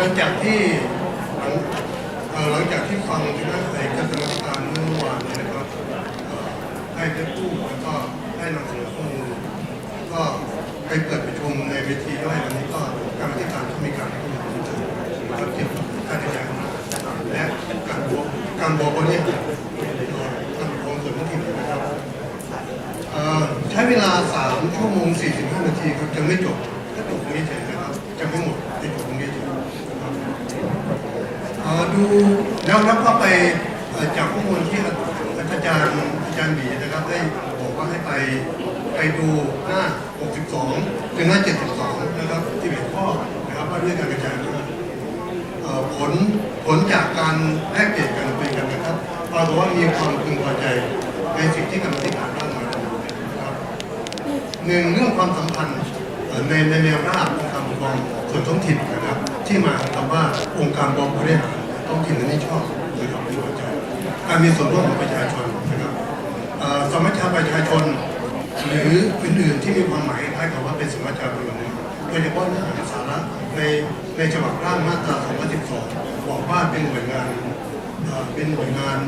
หลังจากที่หลังเอ่อหลังจากที่ฟังคณะในคณะกรรมการเมื่อวานนี้นะครับเอ่อได้ได้พูดแล้วก็ได้นำเสนอข้อมูลก็ไปเปิดประชุมในเวทีด้วยวันนี้ก็กรรมธิการก็มีการให้ข้อมูลเพิ่มเติมนะครับเกี่ยวกับการขยายผลและการบวกการบอกว่าเนี่ยการปกครองส่วนท้องถิ่นนะครับใช้เวลา3ชั่วโมง45นาทีครับยังไม่จบก็จบตรงนี้เฉยนะครับจะไม่หมดจะจบตรงนี้เฉยครับเอ่อ ดูแล้วแล้วก็ไปจากข้อมูลที่อาจารย์อาจารย์บีนะครับได้บอกว่าให้ไปไปดูหน้า 62 ถึงหน้า 72 นะครับที่เป็นข้อนะครับว่าด้วยการกระจายผลผลจากการแลกเปลี่ยนกันคุยกันนะครับปรากฏว่ามีความพึงพอใจในสิ่งที่กรรมธิการร่างมาครับหนึ่งเรื่องความสัมพันธ์ในในแนวราบของการปกครองส่วนท้องถิ่นนะครับ ที่มาคำว่าองค์การบริหาร ท้องถิ่นนั้นชอบนะครับพึงพอใจการมีส่วนร่วมของประชาชนนะครับสมัชชาประชาชน หรืออื่นๆที่มีความหมายคล้ายกับว่าเป็นสมัชชาคนหนึ่งโดยเฉพาะเนื้อหาสาระในในฉบับร่างมาตรา212 บอกว่าเป็นหน่วยงานเป็นหน่วยงาน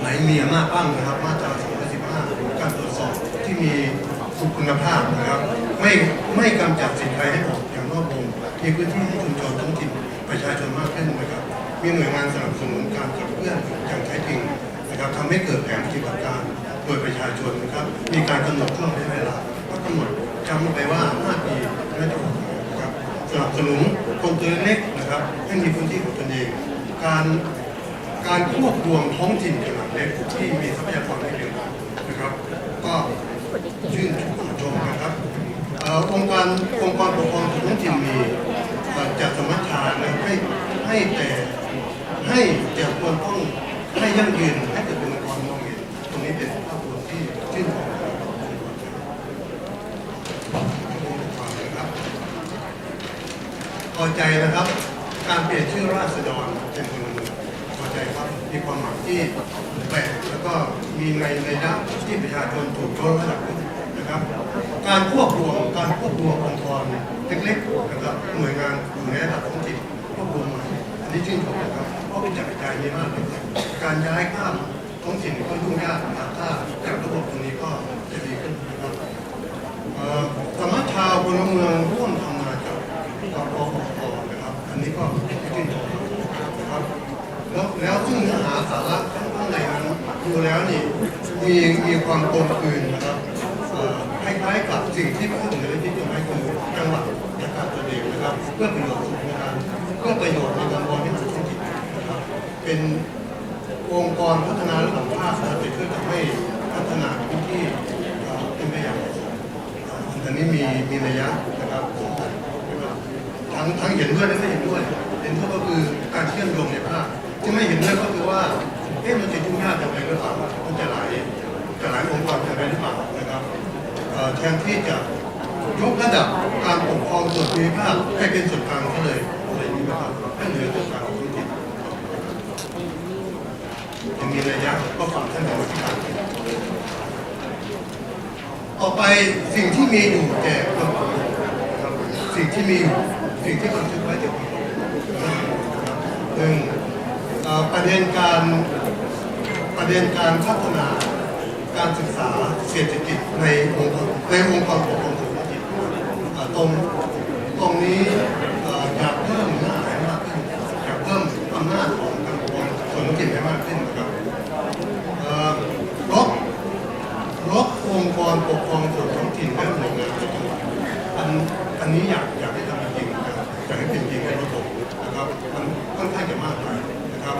ไหนมีอำนาจบ้างนะครับ มาตรา215 การตรวจสอบที่มีคุณภาพนะครับ ไม่ไม่กำจัดสิ่งใดให้ออกอย่างนอกวงมีพื้นที่ให้ชุมชนท้องถิ่นประชาชนมากขึ้นน มีหน่วยงานสนับสนุนการขับเคลื่อนอย่างแท้จริงนะครับทำให้เกิดแผนปฏิบัติการโดยประชาชนนะครับ มีการกำหนดช่วงระยะเวลาก็กำหนดจำไปว่า 5 ปีน่าจะออกนะครับสนับสนุนคนตัวเล็กนะครับให้มีพื้นที่ของตนเองการการควบรวมท้องถิ่นขนาดเล็กที่มีทรัพยากรไม่เพียงพอนะครับ ก็ชื่นชมนะครับองค์การองค์กรปกครองท้องถิ่นมีจัดสมัชชานะให้ให้แต่ ให้แต่ควรต้องให้ยั่งยืนให้เกิดเป็นองค์กรมองเห็นตรงนี้เป็นภาพรวมที่ชื่นชมนะครับพอใจนะครับ การเปลี่ยนชื่อราษฎรเป็นพลเมืองพอใจครับมีความหมายที่แปลกแล้วก็มีในในด้านที่ประชาชนถูกยกระดับขึ้นนะครับการควบรวมการควบรวมองค์กรเล็กๆนะครับหน่วยงานอยู่ในระดับท้องถิ่นควบรวมใหม่อันนี้ชื่นชมนะครับาะเป็นจัดกระจายเยอะมากเลยการย้ายข้ามท้องถิ่นก็ยุ่งยากนะครับถ้าจากระบบตรงนี้ก็จะดีขึ้นนะครับเอ่อสมัชชาวพลเมืองร่วมทำงานกับกปปปนะครับ อันนี้ก็ชื่นชมนะครับแล้วแล้วซึ่งเนื้อหาสาระข้างในนั้นดูแล้วนี่มีมีความกลมกลืน ส่วนภูมิภาคให้เป็นส่วนกลางก็เลยอะไรนี้นะครับให้เหลือส่วนกลางของพื้นที่ยังมีระยะก็ฝากท่านกรรมกต่อไปสิ่งที่มีอยู่แก่คนสิ่งที่มีอยู่สิ่งที่บันทึกไว้จะมีหนึ่งประเด็นการประเด็นการพัฒนาการศึกษาเศรษฐกิจในองค์กรในองค์กรปกครองส่วนท้องถิ่นตรง ตรงนี้อยากเพิ่มเนื้อหาให้มากขึ้นอยากเพิ่มอำนาจของการปกครองส่วนท้องถิ่นให้มากขึ้นนะครับเอ่อลดลดองค์กรปกครองส่วนท้องถิ่นและหน่วยงานของจังหวัดอันอันนี้อยากอยากให้ทำจริงนะครับอยากให้เป็นจริงในระบบนะครับมันค่อนข้างจะมากไปนะครับ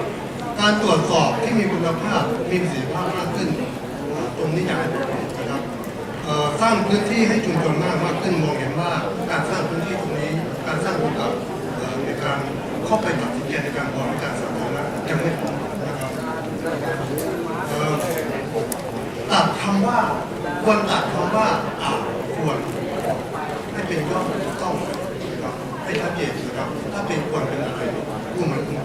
การตรวจสอบที่มีคุณภาพมีประสิทธิภาพมากขึ้นตรงนี้อยากให้ สร้างพื้นที่ให้ชุมชนมากมากขึ้นมองเห็นว่าการสร้างพื้นที่ตรงนี้ การสร้างโอกาสในการเข้าไปตัดสินใจในการบริการสาธารณะยังไม่พอนะครับตัดคำว่าควรตัดคำว่าอาจควรให้เป็นย่อต้องนะครับให้ชัดเจนนะครับถ้าเป็นควรเป็นอะไรผู้มันคุ้ม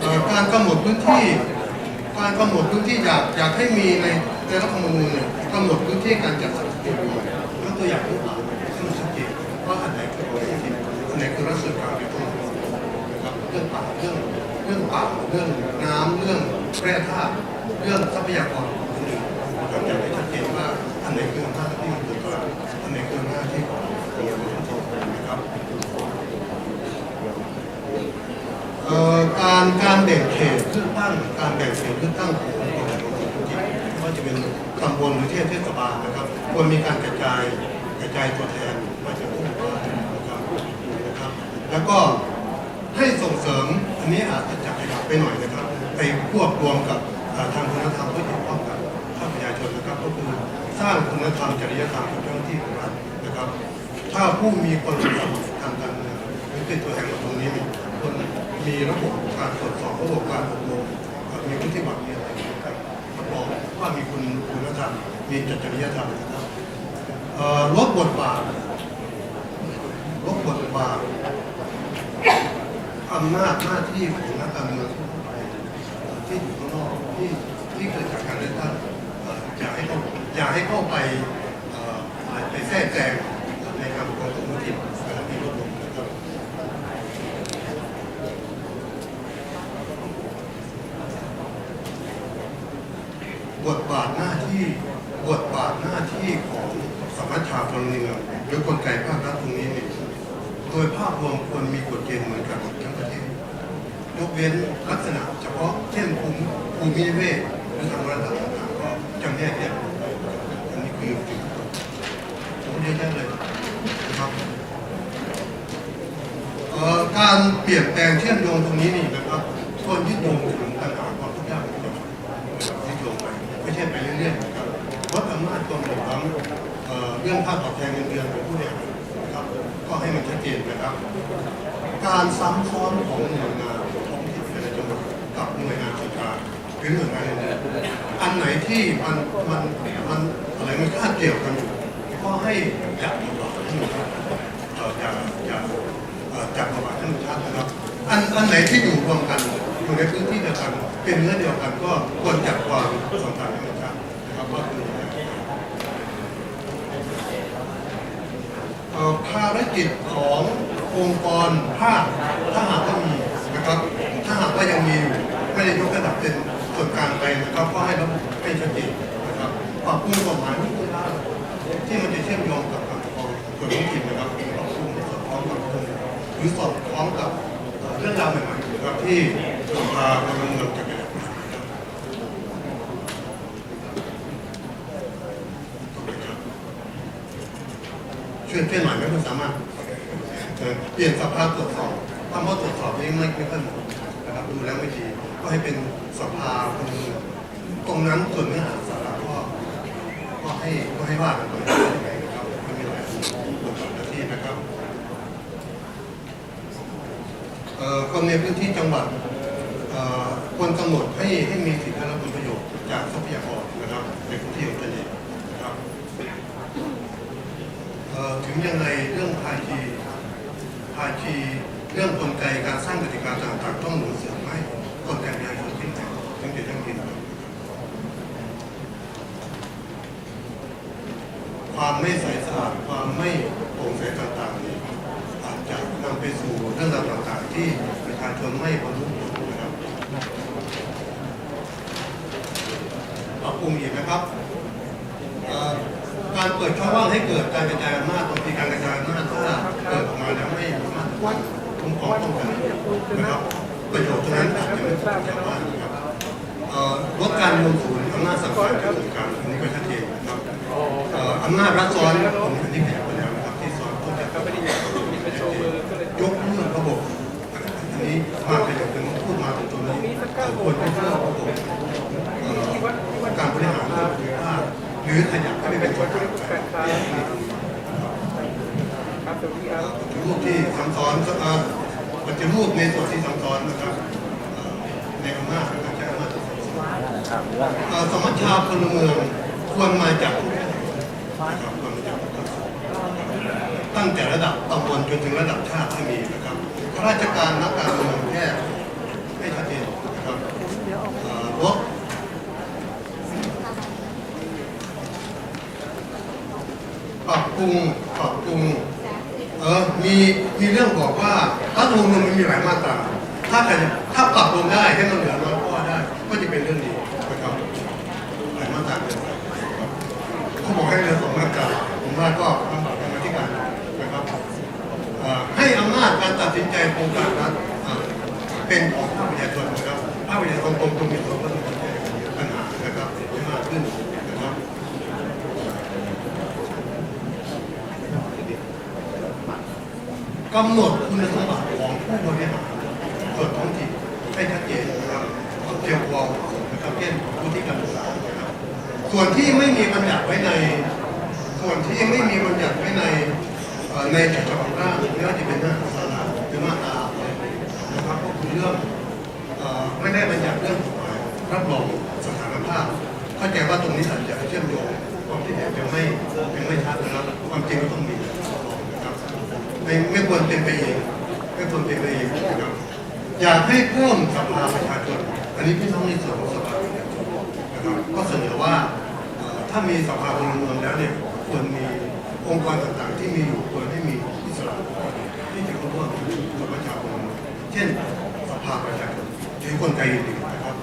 เอ่อการกำหนดพื้นที่การกำหนดพื้นที่อยากอยากให้มีใน ในรัฐธรรมนูญเนี่ยกำหนดพื้นที่การจัดสรรที่ดินยกตัวอย่างที่อ่านให้มันชัดเจนว่าอันไหนคือของท้องถิ่นอันไหนนะครับเรื่องป่าเรื่องเรื่องป่าเรื่องน้ำเรื่องแร่ธาตุเรื่องทรัพยากรอื่นๆนะครับอยากให้ชัดเจนว่าอันไหนคืออำนาจที่มันเกิดขึ้นอันไหนคืออำนาจที่ของตัวผู้ชมนะครับการการแบ่งเขตเลือกตั้งการแบ่งเขตเลือกตั้งของ จะเป็นตำบลหรือเทศเทศบาลนะครับควรมีการกระจายกระจายตัวแทนมาจากทุกหมู่านะครับนะครับ แล้วก็ให้ส่งเสริมอันนี้อาจจะจับขยับไปหน่อยนะครับ ไปควบรวมกับทางคุณธรรมที่เกี่ยวข้องกับภาคประชาชนนะครับ ก็คือสร้างคุณธรรมจริยธรรมของเจ้าหน้าที่ของรัฐนะครับ ถ้าผู้มีคนสมัครทางการเมืองหรือเป็นตัวแทนของตรงนี้มีคนมีระบบการตรวจสอบระบบการอบรมเอ่อมีวุฒิบัตรมีอะไรนะครับรับรอง ว่ามีคุณคุณธรรมมีจริยธรรมนะครับลดบทบาทลดบทบาทอำนาจหน้าที่ของนักการเมืองทั่วไปที่อยู่ข้างนอกที่ที่เกิดจากการเลือกตั้งอย่าให้เข้าอย่าให้เข้าไปไปแทรกแซงในการปกครองท้องถิ่นนะครับที่ลดลงนะครับ บทบาทหน้าที่บทบาทหน้าที่ของสมัชชาพลเรือนหรือกลไกภาครัฐตรงนี้เนี่ยโดยภาพรวมควรมีกฎเกณฑ์เหมือนกันทั้งประเทศยกเว้นลักษณะเฉพาะเช่นภูมิภูมินิเวศหรือทางวัฒนธรรมต่างๆก็จำแนกแยกออกไปอันนี้คือสิ่งที่ผมเยอะแยะเลยนะครับ เอ่อการเปลี่ยนแปลงเชื่อมโยงตรงนี้นี่นะครับควรยึดโยงถึงปัญหาความทุกข์ยากของจังหวัดนะครับยึดโยงไปไม่ใช่ไปเรื่อยๆนะครับลดอำนาจความเหลื่อมล้ำเอ่อเรื่องค่าตอบแทนเงินเดือนของผู้บริหารนะครับ ก็ให้มันชัดเจนนะครับ การซ้ำซ้อนของหน่วยงานท้องถิ่นในจังหวัดกับหน่วยงานราชการหรือหน่วยงานอื่นๆอันไหนที่มันมันมันอะไรมันคาดเกี่ยวกันอยู่ก็ให้จับมาบอกให้มันชัดเอ่ออย่าอย่าเอ่อจับมาบอกให้มันชัดนะครับอันอันไหนที่อยู่รวมกันอยู่ในพื้นที่เดียวกันเป็นเนื้อเดียวกันก็ควรจับความสำคัญให้มันชัดนะครับว่าคืออย่างไร เอ่อ ภารกิจขององค์กรภาคถ้าหากว่ามีนะครับถ้าหากว่ายังมีอยู่ไม่ได้ยกระดับเป็นส่วนกลางไปนะครับก็ให้ระบุให้ชัดเจนนะครับปรับปรุงกฎหมายทุกด้านที่มันจะเชื่อมโยงกับการปกครองส่วนท้องถิ่นนะครับปรับปรุงสอดคล้องกับหรือสอดคล้องกับเรื่องราวใหม่ๆนะครับที่สภาพลเมืองจะเกิดขึ้นนะครับ เพื่อนหน่ไหมคุณสามารถเอ่อเปลี่ยนสภาพตรวจสอบคำว่าตรวจสอบนี้ไม่ไม่ค่อยเหมาะนะครับดูแล้วไม่ดีก็ให้เป็นสภาคนเมืองตรงนั้นส่วนเนื้อหาสาระก็ก็ให้ก็ให้ว่ากันไปนะครับไม่มีอะไรบทบาทหน้าที่นะครับเอ่อคนในพื้นที่จังหวัดเอ่อควรกำหนดให้ให้มีสิทธิและผลประโยชน์จากทรัพยากรนะครับในพื้นที่ของตนเองนะครับ เอ่อถึง ยังไงเรื่องภาคีภาคีเรื่องกลไกการสร้างกติกาต่างๆต้องหนุนเสริมให้กลไกประชานเข้มแข็งถึงจะยั่งยืนความไม่ใสสะอาดความไม่โปร่งใสต่างๆนี้อาจจะนำไปสู่เรื่องราวต่างๆ ที่ประชาชนไม่บรรลุผลนะครับปรับปรุงอีกนะครับ ดช่องว่างให้เกิดการกระจายอำนาจบางทีการกระจายอำนาจถ้าเกิดออกมาแล้วไม่สามารถคุ้มครองป้องกันนะครับประโยชน์ตรงนั้นอาจจะไม่ถึงชาวบ้านนะครับลดการรวมศูนอำนาจสั่งการจากส่วนกลางอันนี้ก็ชัดเจนนะครับอำนาจรัฐซ้อนผมอันนี้ขยับไปแล้วนะครับที่ซ้อนต้นแบบก็ไม่ได้ยกเลิกระบบอันนี้มาขยับเป็นพูดมาถึงตรงนี้ควรยกเลิกระบบการบริหารส่วนภูมิภาค หรือขยับให้ไปเป็นส่วนกลางครับสวัสดีครับปฏิรูปที่ซ้ำซ้อนก็อ่าปฏิรูปในส่วนที่ซ้ำซ้อนนะครับในอำนาจการใช้อำนาจที่ซ้ำซ้อนเอ่อสมัชชาพลเมืองควรมาจากทุกภาคนตั้งแต่ระดับตำบลจนถึงระดับชาติให้มีนะครับข้าราชการนักการเมืองแค่ให้ชัดเจนนะครับเอ่อลด ปรับปรุงปรับปรุงเออมีมีเรื่องบอกว่ารัฐธรรมนูญมันมีหลายมาตราถ้าใครถ้าปรับลงได้ให้มันเหลือน้อยกว่าได้ ก็จะเป็นเรื่องดีนะครับหลายมาตราเกินไปครับเขาบอกให้เหลือสองมาตราผมว่าก็ลำบากกรรมธิการนะครับให้อำนาจการตัดสินใจโครงการรัฐเอ่อเป็นของภาคประชาชนนะครับภาคประชาชนตรงตรงมีส่วนร่วมในการแก้ไขปัญหานะครับให้มากขึ้นนะครับ กำหนดคุณสมบัติของผู้บริหารส่วนท้องถิ่นให้ชัดเจนนะครับเพียงพอนะครับเช่นผู้ที่การศึกษานะครับส่วนที่ไม่มีบัญญัติไว้ใน ส่วนที่ไม่มีบัญญัติไว้ในในจักรวาลร่างไม่ว่าจะเป็นหน้าสาระหรือมาตรานะครับก็คือเรื่องไม่ได้บัญญัติเรื่องรับรองสถานภาพเข้าใจว่าตรงนี้อาจจะเชื่อมโยงความที่อาจจะไม่ยังไม่ชัดนะครับความจริงก็ต้อง ไม่ไม่ควรเป็นไปเองไม่ควรเป็นไปเองนะครับอยากให้เพิ่มสภาประชาชนอันนี้พี่น้องในส่วนของสภาประชาชนนะครับก็เสนอว่าถ้ามีสภาพลเมืองแล้วเนี่ยควรมีองค์กรต่างๆ ที่มีอยู่ควรให้มีอิสระที่จะเข้าร่วมกับประชาชนเช่นสภาประชาชนหรือกลไกอื่นนะครับ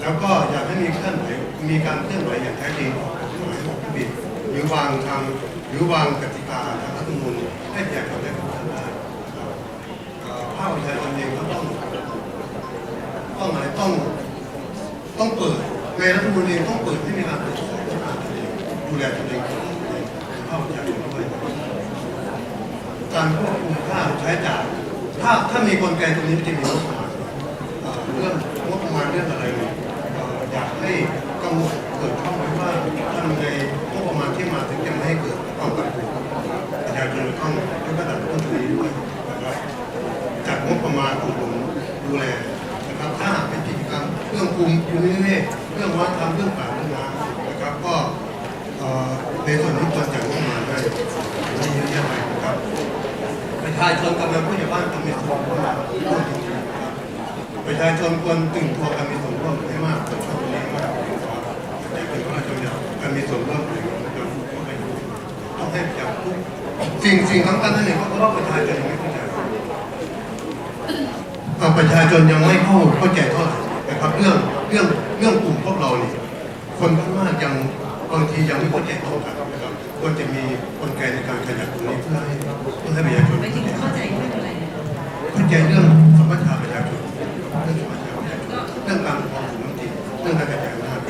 แล้วก็อยากให้มีเคลื่อนไหวมีการเคลื่อนไหวอย่างแท้จริงของกฎหมายของผู้บิดหรือวางทาง รือวางกติกาทางรัฐธรรมนูญให้แก่คนได้ของท่านได้ภาคประชาชนเองก็ต้องต้องอะไรต้องต้องเปิดในรัฐธรรมนูญเองต้องเปิดให้มีการตรวจสอบตัวเองดูแลตัวเองของตัวเองภาคประชาชนด้วยการควบคุมค่าใช้จ่ายถ้าถ้ามีกลไกตรงนี้มันจะมีงบประมาณเรื่องงบประมาณเรื่องอะไรอยากให้กำหนดเกิดช่อไว้ว่าทำในงบประมาณที่มาถึง เรื่องคุมภูมิเวศเรื่องวัฒนธรรมเรื่องป่าเรื่องน้ำนะครับ ก็เอ่อในส่วนนี้ควรจัดงบประมาณได้ไม่เยอะแยะไปนะครับประชาชนกำลังผู้ใหญ่บ้านต้องมีส่วนร่วมร่วมจริงๆนะครับประชาชนควรตื่นตัวกันมีส่วนร่วมให้มากกับช่วงนี้มากนะครับแต่เป็นว่าจะอยากกันมีส่วนร่วมนะครับต้องให้จากทุกสิ่งสิ่งสำคัญนั่นเองเพราะว่าประชาชนยังไม่เข้าใจเอาประชาชนยังไม่เข้าเข้าใจเท่าไหร่นะครับเรื่องเรื่องเรื่องกลุ่มพวกเราเนี่ยคนข้างมากยังบางทียังไม่เข้าใจเท่ากันนะครับควรจะมีกลไกในการขยับตรงนี้เพื่อให้เพื่อให้ประชาชนไม่ถึงเข้าใจเรื่องอะไรนะเข้าใจเรื่องสมรรถาประชาชนเรื่องสมรรถาประชาชนเรื่องการปกครองส่วนท้องถิ่นเรื่องการกระจายอำนาจ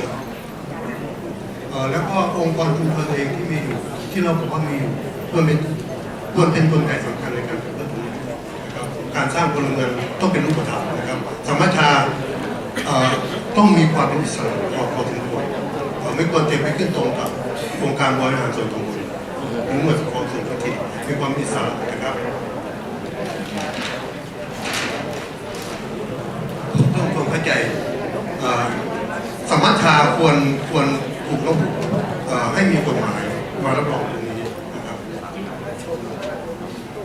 เอ่อแล้วก็องค์กรชุมชนเองที่มีอยู่ที่เราบอกว่ามีอยู่ควรเป็นควรเป็นกลไกสำคัญในการกระตุ้นตรงนี้นะครับการสร้างพลเมืองต้องเป็นรูปธรรมนะครับสมรรถาเอ่อ ต้องมีความเป็นอิสระพอพอสมควรไม่ควรจะไปขึ้นตรงกับโครงการบริหารส่วนท้องคนหรือหน่วยปกครองส่วนท้องถิ่นมีความอิสระนะครับต้องควรเข้าใจสมัชชาควรควรถูกระบุเอ่อให้มีกฎหมายมารับรองตรงนี้นะครับ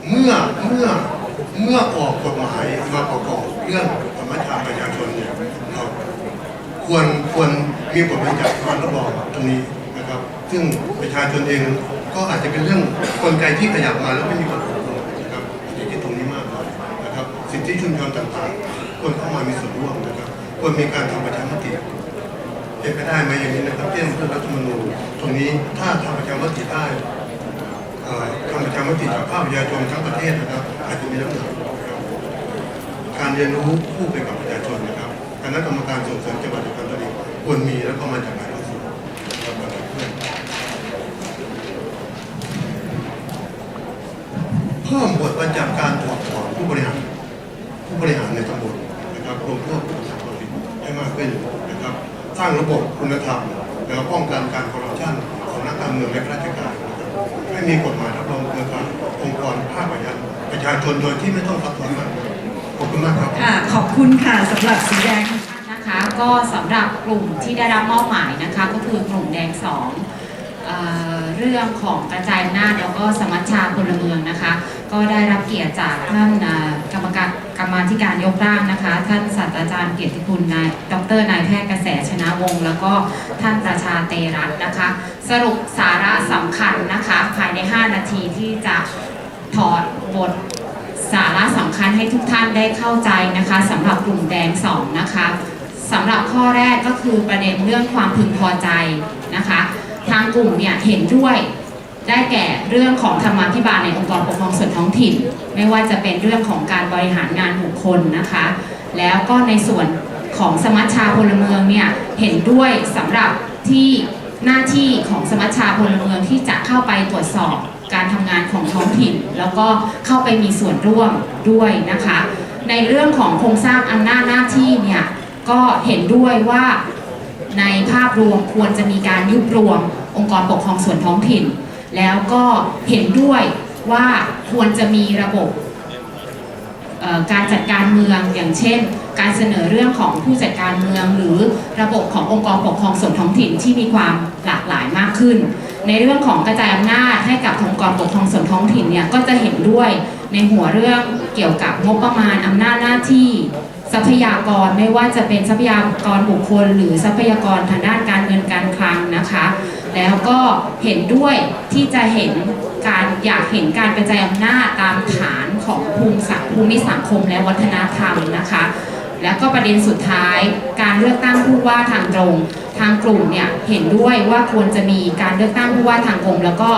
เมื่อเมื่อเมื่อออกกฎหมายมาประกอบเรื่องสมัชชาประชาชนเนี่ยเรา ควรควรมีบทบัญญัติมารับองตรงนี้นะครับ ซึ่งประชาชนเองก็อาจจะเป็นเรื่องกลไกที่ขยับมาแล้วไม่มีความรู้นะครับอย่างที่ตรงนี้มากนะครับ สิทธิชุมชนต่างๆควรเข้ามามีส่วนร่วมนะครับ ควรมีการทำประชามติเป็นไปได้ไหมอย่างนี้นะครับเรื่องเรื่องรัฐธรรมนูญตรงนี้ถ้าทำประชามติได้ทำประชามติจากภาคประชาชนทั้งประเทศนะครับอาจจะมีน้ำหนักการเรียนรู้คู่ไปกับประชาชนนะครับ ณะกรรมการส่งเสริมจังหวัดอุตรดิตถ์ควรมีแล้วก็มาจากหลายภาคส่วนนะครับมาจากเพื่อนเพิ่มบทบัญญัติการตรวจสอบผู้บริหารผู้บริหารในตำบลนะครับรวมทั่วประชาชนให้มากขึ้นนะครับ สร้างระบบคุณธรรม แล้วป้องกันการคอร์รัปชันของนักการเมืองและข้าราชการให้มีกฎหมายรับรองเครือข่ายองค์กรภาคประชาชนประชาชนโดยที่ไม่ต้องซับซ้อนมากขอบคุณมากครับ ค่ะ ขอบคุณค่ะสำหรับสีแดง นะคะก็สำหรับกลุ่มที่ได้รับมอบหมายนะคะก็คือกลุ่มแดงสองเออเรื่องของกระจายอำนาจแล้วก็สมัชชาพลเมืองนะคะ ก็ได้รับเกียรติจากท่านเอ่อกรรมการกรรมาธิการยกร่างนะคะ ท่านศาสตราจารย์เกียรติคุณนายดรนายแพทย์กระแสชนะวงศ์แล้วก็ท่านประชาเตรัตน์นะคะ สรุปสาระสำคัญนะคะ ภายใน 5 นาทีที่จะถอดบท สาระสำคัญให้ทุกท่านได้เข้าใจนะคะสำหรับกลุ่มแดงสองนะคะ สำหรับข้อแรกก็คือประเด็นเรื่องความพึงพอใจนะคะ ทางกลุ่มเนี่ยเห็นด้วยได้แก่เรื่องของธรรมาภิบาลในองค์กรปกครองส่วนท้องถิ่น ไม่ว่าจะเป็นเรื่องของการบริหารงานบุคคลนะคะ แล้วก็ในส่วนของสมัชชาพลเมืองเนี่ยเห็นด้วยสำหรับที่หน้าที่ของสมัชชาพลเมืองที่จะเข้าไปตรวจสอบการทำงานของท้องถิ่น แล้วก็เข้าไปมีส่วนร่วมด้วยนะคะ ในเรื่องของโครงสร้างอำนาจหน้าที่เนี่ย ก็เห็นด้วยว่าในภาพรวมควรจะมีการยุบรวมองค์กรปกครองส่วนท้องถิ่น แล้วก็เห็นด้วยว่าควรจะมีระบบการจัดการเมืองอย่างเช่น การเสนอเรื่องของผู้จัดการเมือง หรือระบบขององค์กรปกครองส่วนท้องถิ่นที่มีความหลากหลายมากขึ้น ในเรื่องของกระจายอำนาจให้กับองค์กรปกครองส่วนท้องถิ่นเนี่ยก็จะเห็นด้วยในหัวเรื่องเกี่ยวกับงบประมาณอำนาจหน้าที่ ทรัพยากรไม่ว่าจะเป็นทรัพยากรบุคคล หรือทรัพยากรทางด้านการเงินการคลังนะคะ แล้วก็เห็นด้วยที่จะเห็นการอยากเห็นการกระจายอำนาจตามฐานของภูมิสังภูมิสังคมและวัฒนธรรมนะคะ แล้วก็ประเด็นสุดท้าย การเลือกตั้งผู้ว่าทางตรง ทางกลุ่มเนี่ยเห็นด้วยว่าควรจะมีการเลือกตั้งผู้ว่าทางกรมแล้วก็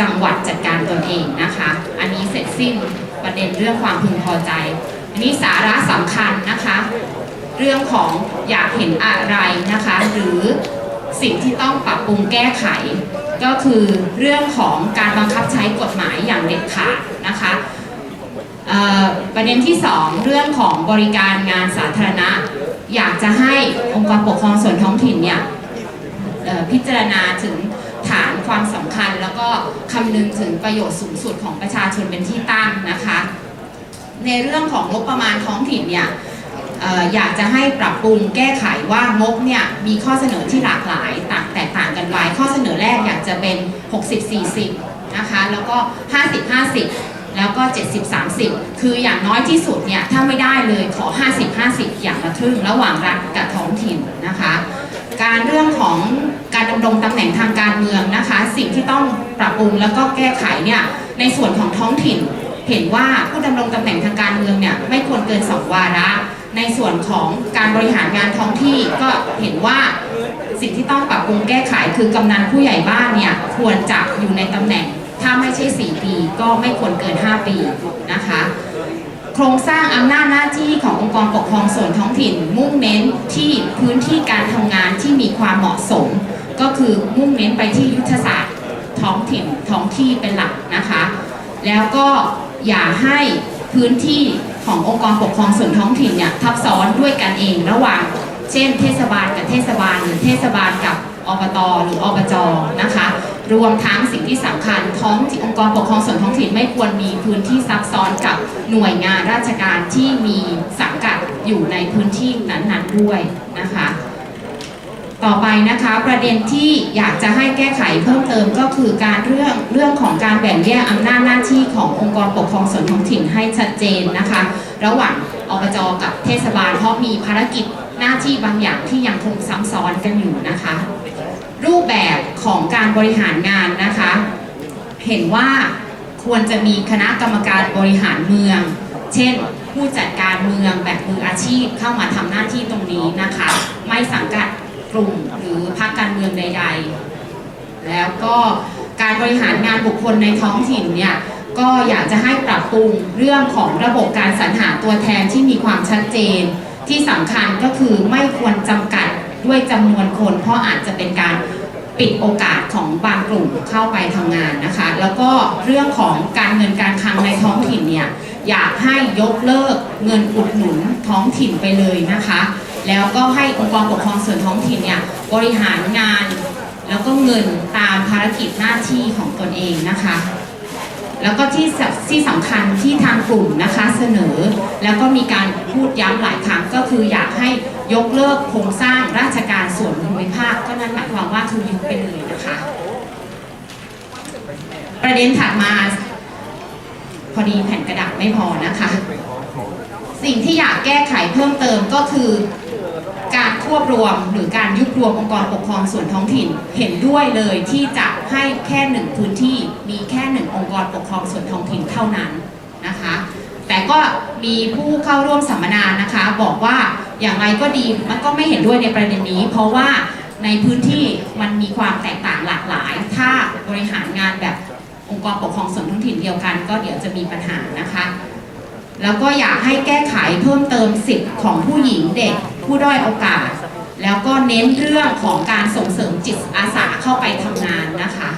จังหวัดจัดการตนเองนะคะ อันนี้เสร็จสิ้นประเด็นเรื่องความพึงพอใจ มีสาระสำคัญนะคะ เรื่องของอยากเห็นอะไรนะคะ หรือสิ่งที่ต้องปรับปรุงแก้ไข ก็คือเรื่องของการบังคับใช้กฎหมายอย่างเด็ดขาดนะคะประเด็นที่ 2 เรื่องของบริการงานสาธารณะ อยากจะให้องค์กรปกครองส่วนท้องถิ่นเนี่ยพิจารณาถึงฐานความสำคัญ แล้วก็คำนึงถึงประโยชน์สูงสุดของประชาชนเป็นที่ตั้งนะคะ ในเรื่องของงบประมาณท้องถิ่นเนี่ยเอ่ออยากจะให้ปรับปรุงแก้ไขว่างบเนี่ยมีข้อเสนอที่หลากหลายต่างแตกต่างกันไปข้อเสนอแรกอยากจะเป็น 60-40 นะคะแล้วก็ 50-50 แล้วก็ 70-30 คืออย่างน้อยที่สุดเนี่ยถ้าไม่ได้เลยขอ 50-50 อย่างละครึ่งระหว่างรัฐกับท้องถิ่นนะคะการเรื่องของการดำรงตำแหน่งทางการเมืองนะคะ สิ่งที่ต้องปรับปรุงแล้วก็แก้ไขเนี่ยในส่วนของท้องถิ่น เห็นว่าผู้ดำรงตำแหน่งทางการเมืองเนี่ยไม่ควรเกินสองวาระ ในส่วนของการบริหารงานท้องที่ก็เห็นว่าสิ่งที่ต้องปรับปรุงแก้ไขคือกำนันผู้ใหญ่บ้านเนี่ยควรจะอยู่ในตำแหน่ง ถ้าไม่ใช่ 4 ปีก็ไม่ควรเกิน 5 ปีนะคะ โครงสร้างอำนาจหน้าที่ขององค์กรปกครองส่วนท้องถิ่น มุ่งเน้นที่พื้นที่การทำงานที่มีความเหมาะสม ก็คือมุ่งเน้นไปที่ยุทธศาสตร์ท้องถิ่นท้องที่เป็นหลักนะคะ แล้วก็ อย่าให้พื้นที่ขององค์กรปกครองส่วนท้องถิ่นเนี่ยทับซ้อนด้วยกันเองระหว่าง เช่น เทศบาลกับเทศบาลหรือเทศบาลกับอบตหรืออบจนะคะ รวมทั้งสิ่งที่สำคัญท้องที่องค์กรปกครองส่วนท้องถิ่นไม่ควรมีพื้นที่ซับซ้อนกับหน่วยงานราชการที่มีสังกัดอยู่ในพื้นที่นั้นๆด้วยนะคะ ต่อไปนะคะประเด็นที่อยากจะให้แก้ไขเพิ่มเติมก็คือการเรื่องเรื่องของการแบ่งแยกอำนาจหน้าที่ขององค์กรปกครองส่วนท้องถิ่นให้ชัดเจนนะคะ ระหว่างอบจกับเทศบาลเพราะมีภารกิจหน้าที่บางอย่างที่ยังคงซ้ำซ้อนกันอยู่นะคะ รูปแบบของการบริหารงานนะคะ เห็นว่าควรจะมีคณะกรรมการบริหารเมือง เช่นผู้จัดการเมืองแบบมืออาชีพเข้ามาทำหน้าที่ตรงนี้นะคะ ไม่สังกัด กลุ่มหรือพรรคการเมืองใด ๆ แล้วก็การบริหารงานบุคคลในท้องถิ่นเนี่ยก็อยากจะให้ปรับปรุงเรื่องของระบบการสรรหาตัวแทนที่มีความชัดเจน ที่สำคัญก็คือไม่ควรจำกัดด้วยจำนวนคน เพราะอาจจะเป็นการปิดโอกาสของบางกลุ่มเข้าไปทำงานนะคะ แล้วก็เรื่องของการเงินการคลังในท้องถิ่นเนี่ยอยากให้ยกเลิกเงินอุดหนุนท้องถิ่นไปเลยนะคะ แล้วก็ให้องค์กรปกครองส่วนท้องถิ่นเนี่ยบริหารงาน แล้วก็เงินตามภารกิจหน้าที่ของตนเองนะคะ แล้วก็ที่ที่สำคัญที่ทางกลุ่มนะคะเสนอ แล้วก็มีการพูดย้ำหลายครั้งก็คืออยากให้ยกเลิกโครงสร้างราชการส่วนภูมิภาคก็นั่นหมายความว่าคือยุบไปเลยนะคะ ประเด็นถัดมาพอดีแผ่นกระดาษไม่พอนะคะ สิ่งที่อยากแก้ไขเพิ่มเติมก็คือ การควบรวมหรือการยุบรวมองค์กรปกครองส่วนท้องถิ่นเห็นด้วยเลยที่จะให้แค่หนึ่งพื้นที่มีแค่หนึ่งองค์กรปกครองส่วนท้องถิ่นเท่านั้นนะคะแต่ก็มีผู้เข้าร่วมสัมมนานะคะ บอกว่าอย่างไรก็ดีมันก็ไม่เห็นด้วยในประเด็นนี้ เพราะว่าในพื้นที่มันมีความแตกต่างหลากหลาย ถ้าบริหารงานแบบองค์กรปกครองส่วนท้องถิ่นเดียวกัน ก็เดี๋ยวจะมีปัญหานะคะ แล้วก็อยากให้แก้ไขเพิ่มเติมสิทธิ์ของผู้หญิงเด็ก ผู้ด้อยโอกาส แล้วก็เน้นเรื่องของการส่งเสริมจิตอาสาเข้าไปทำงานนะคะ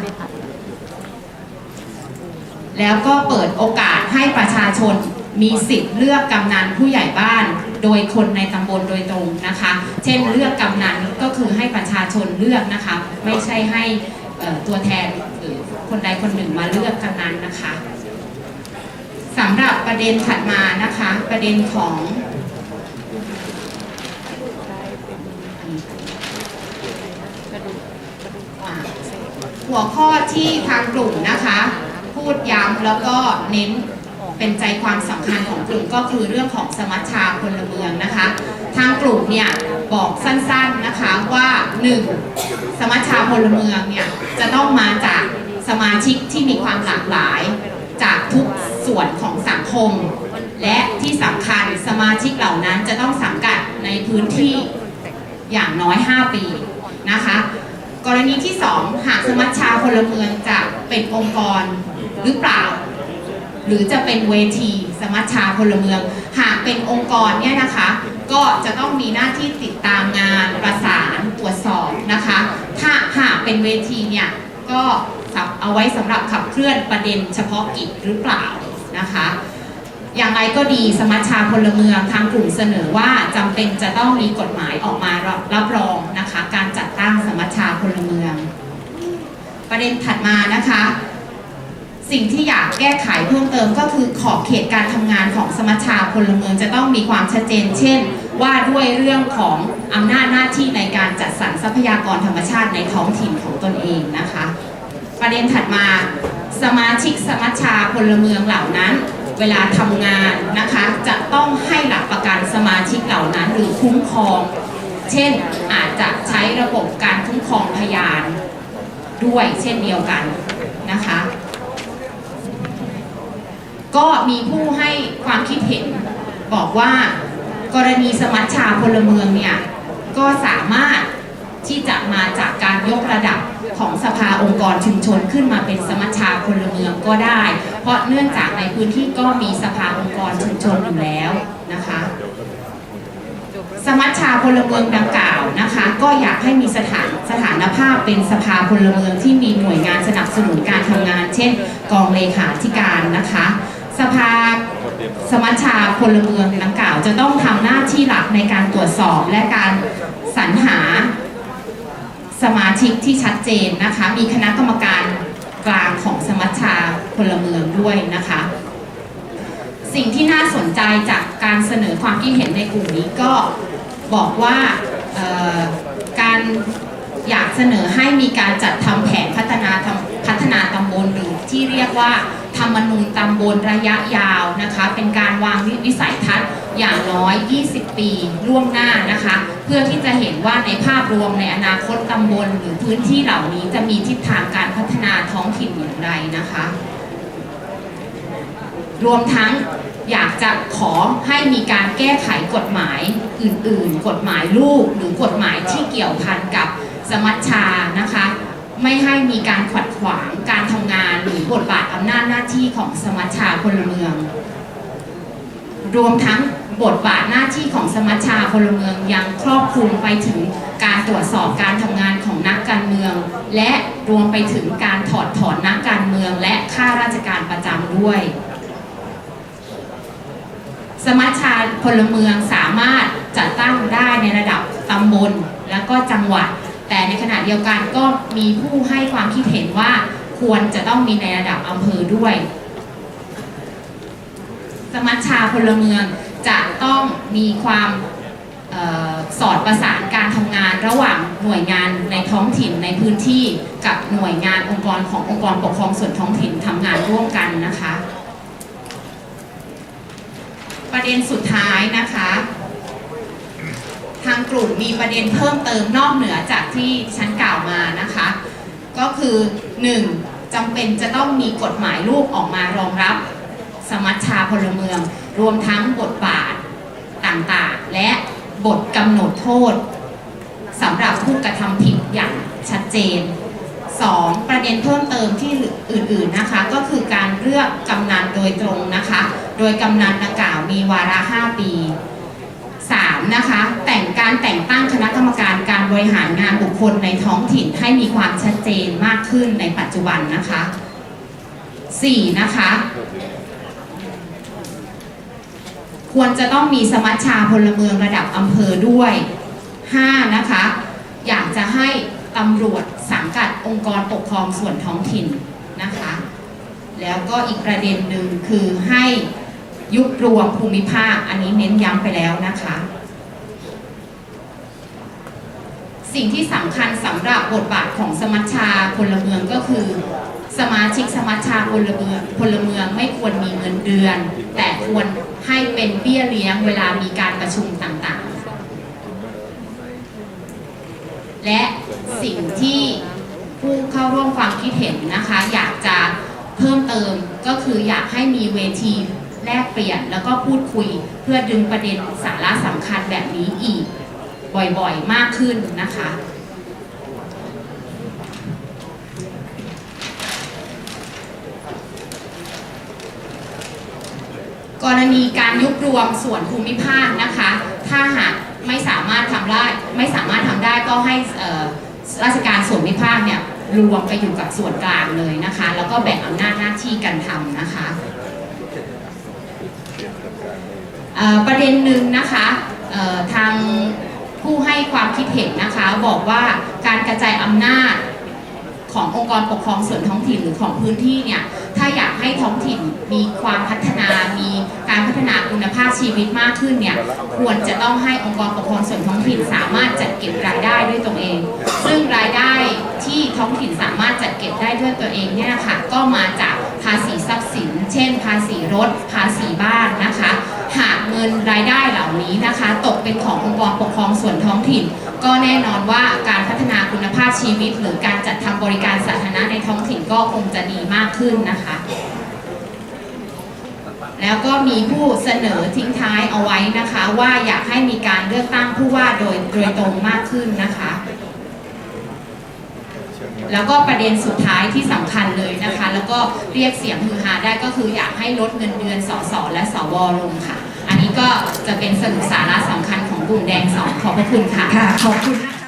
แล้วก็เปิดโอกาสให้ประชาชนมีสิทธิ์เลือกกำนันผู้ใหญ่บ้าน โดยคนในตำบลโดยตรงนะคะ เช่นเลือกกำนันก็คือให้ประชาชนเลือกนะคะ ไม่ใช่ให้ตัวแทนหรือคนใดคนหนึ่งมาเลือกกำนันนะคะสำหรับประเด็นถัดมานะคะ ประเด็นของอ่า หัวข้อที่ทางกลุ่มนะคะ พูดย้ำแล้วก็เน้นเป็นใจความสำคัญของกลุ่มก็คือเรื่องของสมัชชาพลเมืองนะคะ ทางกลุ่มเนี่ยบอกสั้นๆนะคะว่า 1. สมัชชาพลเมืองเนี่ยจะต้องมาจากสมาชิกที่มีความหลากหลาย จากทุกส่วนของสังคม และที่สำคัญสมาชิกเหล่านั้นจะต้องสังกัดในพื้นที่อย่างน้อย 5 ปีนะคะ กรณีที่ 2 หากสมัชชาพลเมืองจะเป็นองค์กรหรือเปล่า หรือจะเป็นเวทีสมัชชาพลเมือง หากเป็นองค์กรเนี่ยนะคะ ก็จะต้องมีหน้าที่ติดตามงานประสานตรวจสอบนะคะ ถ้าหากเป็นเวทีเนี่ยก็สับเอาไว้สำหรับขับเคลื่อนประเด็นเฉพาะกิจหรือเปล่านะคะ อย่างไรก็ดีสมัชชาพลเมืองทางกลุ่มเสนอว่าจำเป็นจะต้องมีกฎหมายออกมารับรบรองนะคะ การจัดตั้งสมัชชาพลเมือง ประเด็นถัดมานะคะ สิ่งที่อยากแก้ไขเพิ่มเติมก็คือขอบเขตการทำงานของสมัชชาพลเมืองจะต้องมีความชัดเจน เช่น ว่าด้วยเรื่องของอำนาจหน้าที่ในการจัดสรรทรัพยากรธรรมชาติในท้องถิ่นของตนเองนะคะ ประเด็นถัดมาสมาชิกสมัชชาพลเมืองเหล่านั้น เวลาทำงานนะคะ จะต้องให้หลักประกันสมาชิกเหล่านั้นหรือคุ้มครอง เช่นอาจจะใช้ระบบการคุ้มครองพยานด้วยเช่นเดียวกันนะคะ ก็มีผู้ให้ความคิดเห็นบอกว่ากรณีสมัชชาพลเมืองเนี่ย ก็สามารถที่จะมาจากการ ยกระดับของสภาองค์กรชุมชนขึ้นมาเป็นสมัชชาพลเมืองก็ได้ เพราะเนื่องจากในพื้นที่ก็มีสภาองค์กรชุมชนอยู่แล้วนะคะสมัชชาพลเมืองดังกล่าวนะคะ ก็อยากให้มีสถานสถานภาพเป็นสภาพลเมืองที่มีหน่วยงานสนับสนุนการทำงาน เช่น กองเลขาธิการนะคะ สภาสมัชชาพลเมืองดังกล่าว จะต้องทำหน้าที่หลักในการตรวจสอบและการสรรหา สมาชิกที่ชัดเจนนะคะ มีคณะกรรมการกลางของสมัชชาพลเมืองด้วยนะคะ สิ่งที่น่าสนใจจากการเสนอความคิดเห็นในกลุ่มนี้ก็บอกว่าการอยากเสนอให้มีการจัดทำแผนพัฒนาพัฒนาตำบลหรือที่เรียกว่า ธรรมนูญตำบลระยะยาวนะคะ เป็นการวางวิสัยทัศน์อย่างน้อย 20 ปีล่วงหน้านะคะ เพื่อที่จะเห็นว่าในภาพรวมในอนาคตตำบลหรือพื้นที่เหล่านี้จะมีทิศทางการพัฒนาท้องถิ่นอย่างไรนะคะ รวมทั้งอยากจะขอให้มีการแก้ไขกฎหมายอื่น ๆ กฎหมายลูกหรือกฎหมายที่เกี่ยวพันกับสมัชชานะคะ ไม่ให้มีการขัดขวางการทำงานหรือบทบาทอำนาจหน้าที่ของสมัชชาพลเมือง รวมทั้งบทบาทหน้าที่ของสมัชชาพลเมืองยังครอบคลุมไปถึงการตรวจสอบการทำงานของนักการเมือง และรวมไปถึงการถอดถอนนักการเมืองและข้าราชการประจำด้วย สมัชชาพลเมืองสามารถจัดตั้งได้ในระดับตำบลและก็จังหวัด แต่ในขณะเดียวกันก็มีผู้ให้ความคิดเห็นว่าควรจะต้องมีในระดับอำเภอด้วย สมัชชาพลเมืองจะต้องมีความออสอดประสานการทำงานระหว่างหน่วยงานในท้องถิ่นในพื้นที่กับหน่วยงานองค์กรขององค์กรปกครองส่วนท้องถิ่นทำงานร่วมกันนะคะ ประเด็นสุดท้ายนะคะางกลุ่มมีประเด็นเพิ่มเติมนอกเหนือจากที่ฉันกล่าวมานะคะ ก็คือ 1. จำเป็นจะต้องมีกฎหมายลูกออกมารองรับ สมัชชาพลเมือง รวมทั้งบทบาทต่างๆ และบทกำหนดโทษสำหรับผู้กระทำผิดอย่างชัดเจน 2. ประเด็นเพิ่มเติมที่อื่นๆนะคะ ก็คือการเลือกกำนันโดยตรงนะคะ โดยกำนันดังกล่าวมีวาระ 5 ปี นะคะ แต่งการแต่งตั้งคณะกรรมการการบริหารงานบุคคลในท้องถิ่นให้มีความชัดเจนมากขึ้นในปัจจุบันนะคะ 4. นะคะ ควรจะต้องมีสมัชชาพลเมืองระดับอำเภอด้วย 5. นะคะ อยากจะให้ตำรวจสังกัดองค์กรปกครองส่วนท้องถิ่นนะคะ แล้วก็อีกประเด็นหนึ่งคือให้ยุบรวมภูมิภาค อันนี้เน้นย้ำไปแล้วนะคะ สิ่งที่สำคัญสำหรับบทบาทของสมัชชาพลเมืองก็คือ สมาชิกสมัชชาพลเมืองพลเมืองไม่ควรมีเงินเดือน แต่ควรให้เป็นเบี้ยเลี้ยงเวลามีการประชุมต่างๆ และสิ่งที่ผู้เข้าร่วมความคิดเห็นนะคะ อยากจะเพิ่มเติมก็คืออยากให้มีเวทีแลกเปลี่ยนแล้วก็พูดคุยเพื่อดึงประเด็นสาระสำคัญแบบนี้อีก บ่อยๆมากขึ้นนะคะกรณีการยุบรวมส่วนภูมิภาคนะคะ ถ้าหากไม่สามารถทำได้ไม่สามารถทำได้ก็ให้ราชการส่วนภูมิภาคเนี่ยรวมไปอยู่กับส่วนกลางเลยนะคะ แล้วก็แบ่งอำนาจหน้าที่กันทำนะคะประเด็นหนึ่งนะคะทาง ผู้ให้ความคิดเห็นนะคะ บอกว่าการกระจายอำนาจขององค์กรปกครองส่วนท้องถิ่นหรือของพื้นที่เนี่ยถ้าอยากให้ท้องถิ่นมีความพัฒนา มีการพัฒนาคุณภาพชีวิตมากขึ้นเนี่ยควรจะต้องให้องค์กรปกครองส่วนท้องถิ่นสามารถจัดเก็บรายได้ด้วยตัวเอง ซึ่งรายได้ที่ท้องถิ่นสามารถจัดเก็บได้ด้วยตัวเองเนี่ยนะคะก็มาจากภาษีทรัพย์สิน เช่น ภาษีรถ ภาษีบ้านนะคะ หากเงินรายได้เหล่านี้นะคะ ตกเป็นขององค์กรปกครองส่วนท้องถิ่น ก็แน่นอนว่าการพัฒนาคุณภาพชีวิต หรือการจัดทำบริการสาธารณะในท้องถิ่นก็คงจะดีมากขึ้นนะคะ แล้วก็มีผู้เสนอทิ้งท้ายเอาไว้นะคะ ว่าอยากให้มีการเลือกตั้งผู้ว่าโดยโดยตรงมากขึ้นนะคะ แล้วก็ประเด็นสุดท้ายที่สำคัญเลยนะคะ แล้วก็เรียกเสียงฮือฮาได้ก็คืออยากให้ลดเงินเดือนสสและสวลงค่ะ อันนี้ก็จะเป็นสรุปสาระสำคัญของกลุ่มแดงสองขอบพระคุณค่ะค่ะขอบคุณค่ะ